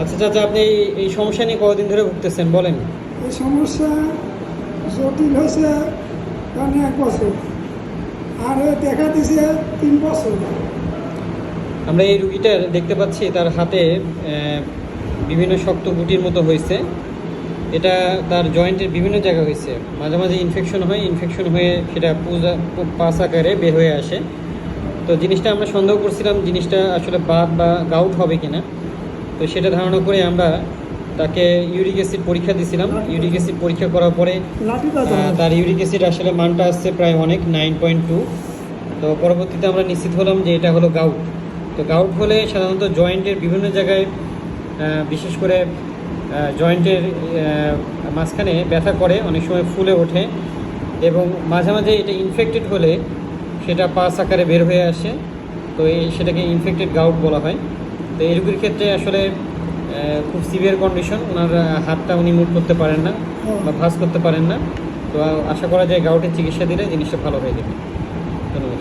আচ্ছা চাচা আপনি এই- সমস্যা নিয়ে কতদিন ধরে ভুগতেছেন? বলেন। এই সমস্যা জটিল হয়েছে কারণ এক বছর। আর দেখা দিছে তিন বছর। আমরা এই রুগীটার দেখতে পাচ্ছি তার হাতে বিভিন্ন শক্ত গুটির মতো হয়েছে। এটা তার জয়েন্টের বিভিন্ন জায়গা হয়েছে। মাঝে মাঝে ইনফেকশন হয় ইনফেকশন হয়ে সেটা পূজা পাস আকারে বের হয়ে আসে। তো জিনিসটা আমরা সন্দেহ করছিলাম জিনিসটা আসলে বাদ বা গাউট হবে কিনা। তো সেটা ধারণা করে আমরা তাকে ইউরিক অ্যাসিড পরীক্ষা দিয়েছিলাম। ইউরিক অ্যাসিড পরীক্ষা করার পরে তার ইউরিক অ্যাসিড আসলে মানটা আসছে প্রায় অনেক নাইন পয়েন্ট টু তো পরবর্তীতে আমরা নিশ্চিত হলাম যে এটা হলো গাউট তো গাউট হলে সাধারণত জয়েন্টের বিভিন্ন জায়গায় বিশেষ করে জয়েন্টের মাঝখানে ব্যথা করে অনেক সময় ফুলে ওঠে এবং মাঝে মাঝে এটা ইনফেক্টেড হলে সেটা পাস আকারে বের হয়ে আসে। তো এই সেটাকে ইনফেক্টেড গাউট বলা হয়। তো এই রুগীর ক্ষেত্রে আসলে খুব সিভিয়ার কন্ডিশন ওনার হাতটা উনি মুভ করতে পারেন না বা ভাস করতে পারেন না। তো আশা করা যায় গাউটের চিকিৎসা দিলে জিনিসটা ভালো হয়ে যাবে। ধন্যবাদ।